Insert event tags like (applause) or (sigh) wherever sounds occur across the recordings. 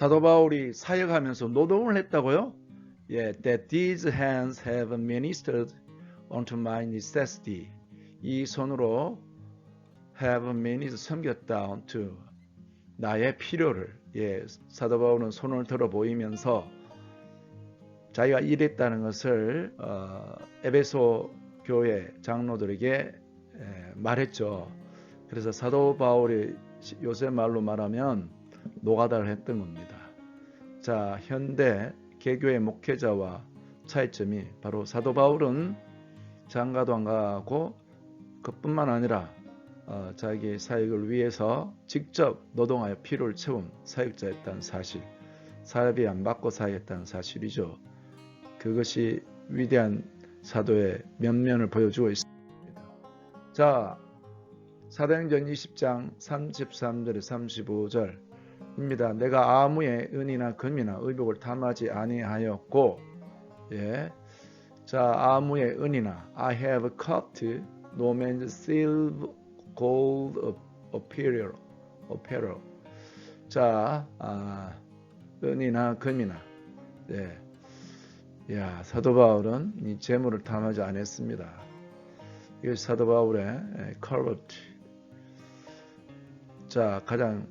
사도 바울이 사역하면서 노동을 했다고요? 예, that these hands have ministered unto my necessity. 이 손으로 have ministered 섬겼다 unto 나의 필요를 예, 사도 바울은 손을 들어 보이면서 자기가 일했다는 것을 어, 에베소 교회 장로들에게 에, 말했죠. 그래서 사도 바울이 시- 요새 말로 말하면 노가다를 했던 겁니다. 자, 현대 개교의 목회자와 차이점이 바로 사도 바울은 장가도 안 가고 그뿐만 아니라 어, 자기 사역을 위해서 직접 노동하여 피로를 채운 사역자였다는 사실, 사업이 안 받고 사역했다는 사실이죠. 그것이 위대한 사도의 면면을 보여주고 있습니다. 자, 사도행전 20장 33절에 35절 입니다. 내가 아무의 은이나 금이나 의복을 탐하지 아니하였고, 예, 자 아무의 은이나 I have cut no man's silver, gold, apparel, apparel. 자, 아, 은이나 금이나, 예. 야, 사도 바울은 이 재물을 탐하지 않았습니다. 이게 사도 바울의 커버트. 자, 가장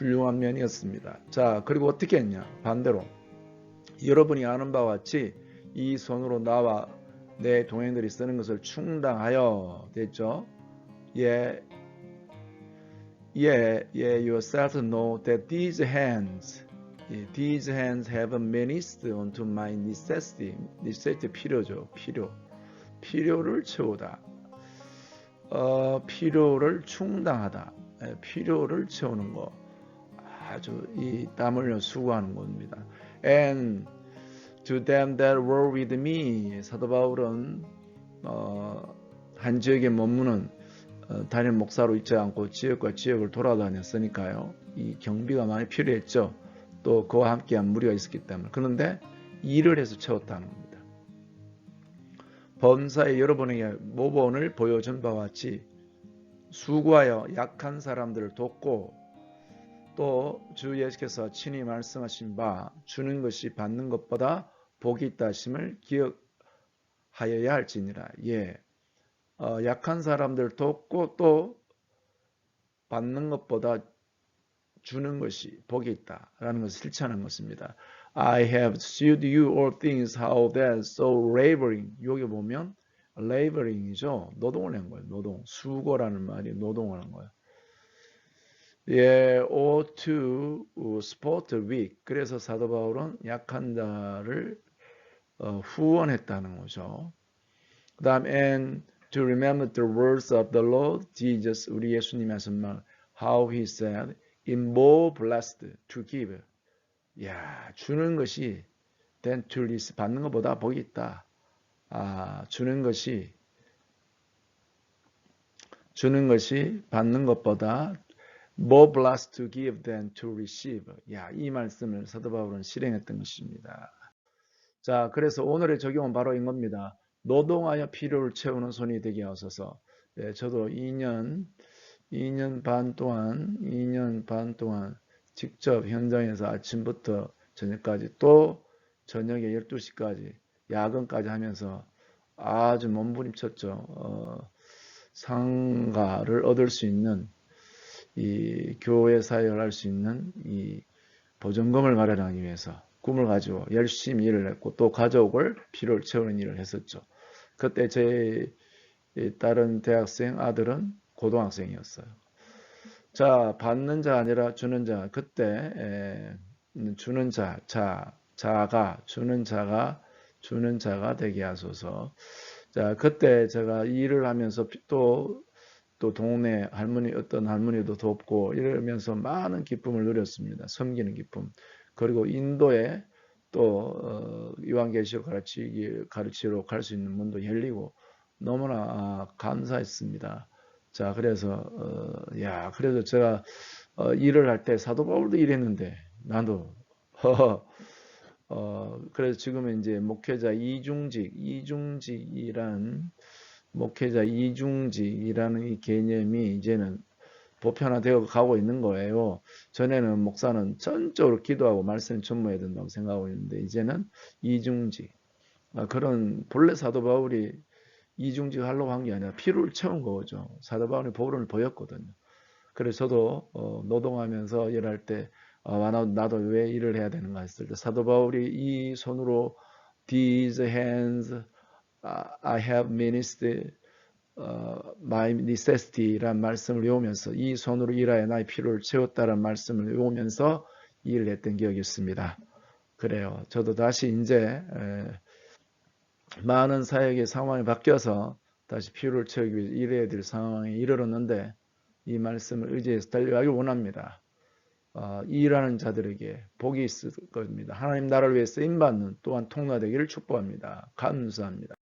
훌륭한 면이었습니다. 자, 그리고 어떻게 했냐? 반대로 여러분이 아는 바와 같이 이 손으로 나와 내 동행들이 쓰는 것을 충당하여 됐죠? 예, 예, 예, yourself know that these hands 예, These hands have ministered unto my necessity. necessity 필요죠. 필요. 필요를 채우다. 어, 필요를 충당하다. 예, 필요를 채우는 거. 아주 이 땀 흘려 수고하는 겁니다. And to them that were with me. 사도 바울은 어, 한 지역에 머무는 어, 단임 목사로 있지 않고 지역과 지역을 돌아다녔으니까요. 이 경비가 많이 필요했죠. 또 그와 함께한 무리가 있었기 때문에 그런데 일을 해서 채웠다는 겁니다. 범사에 여러분에게 모본을 보여준 바와 같이 수고하여 약한 사람들을 돕고 또 주 예수께서 친히 말씀하신 바 주는 것이 받는 것보다 복이 있다 하심을 기억하여야 할지니라. 예. 어, 약한 사람들 돕고 또 받는 것보다 주는 것이 복이 있다라는 것을 실천하는 것입니다. I have shewed you all things how that so laboring 여기 보면 laboring이죠. 노동을 한 거예요. 노동. 수고라는 말이 노동을 한 거예요. 예, ought to support the weak. 그래서 사도 바울은 약한 자를 어, 후원했다는 거죠. 그 다음 and to remember the words of the Lord Jesus 우리 예수님이 하신 말 how he said in more blessed to give. 야, 주는 것이 than to receive. 받는 것보다 복이 있다. 아, 주는 것이 주는 것이 받는 것보다 more blessed to give than to receive. 야, 이 말씀을 사도 바울은 실행했던 것입니다. 자, 그래서 오늘의 적용은 바로 이겁니다. 노동하여 필요를 채우는 손이 되게 하소서. 예, 저도 2년 2년 반 동안 2년 반 동안 직접 현장에서 아침부터 저녁까지 또 저녁에 12시까지 야근까지 하면서 아주 몸부림쳤죠. 어, 상가를 얻을 수 있는 이 교회 사역을 할 수 있는 이 보전금을 마련하기 위해서 꿈을 가지고 열심히 일을 했고 또 가족을 필요를 채우는 일을 했었죠. 그때 제 다른 대학생 아들은 고등학생이었어요. 자, 받는 자 아니라 주는 자. 그때 에, 주는 자, 자, 자가 주는 자가 주는 자가 되게 하소서. 자, 그때 제가 일을 하면서 또 또 동네 할머니 어떤 할머니도 돕고 이러면서 많은 기쁨을 누렸습니다. 섬기는 기쁨. 그리고 인도에 또 어, 요한계시록 가르치기 가르치러 갈 수 있는 문도 열리고 너무나 아, 감사했습니다. 자, 그래서 어, 야, 그래서 제가 어, 일을 할 때 사도 바울도 일했는데 나도 (laughs) 어, 그래서 지금은 이제 목회자 이중직, 이중직이란 목회자 이중직이라는 이 개념이 이제는 보편화되어 가고 있는 거예요. 전에는 목사는 전적으로 기도하고 말씀 전무해야 된다고 생각하고 있는데 이제는 이중직 아, 그런 본래 사도 바울이 이중직 하려고 한 게 아니라 피로를 채운 거죠. 사도 바울이 보론을 보였거든요. 그래서 저도 어, 노동하면서 일할 때 아, 나도, 왜 일을 해야 되는가 했을 때 사도 바울이 이 손으로 these hands I have ministered 어, my necessity란 말씀을 외우면서 이 손으로 일하여 나의 필요를 채웠다는 말씀을 외우면서 일을 했던 기억이 있습니다. 그래요. 저도 다시 이제 에, 많은 사역의 상황이 바뀌어서 다시 필요를 채우기 위해 일해야 될 상황에 이르렀는데 이 말씀을 의지해서 달려가길 원합니다. 어, 일하는 자들에게 복이 있을 겁니다. 하나님 나라를 위해 쓰임받는 또한 통로되기를 축복합니다. 감사합니다.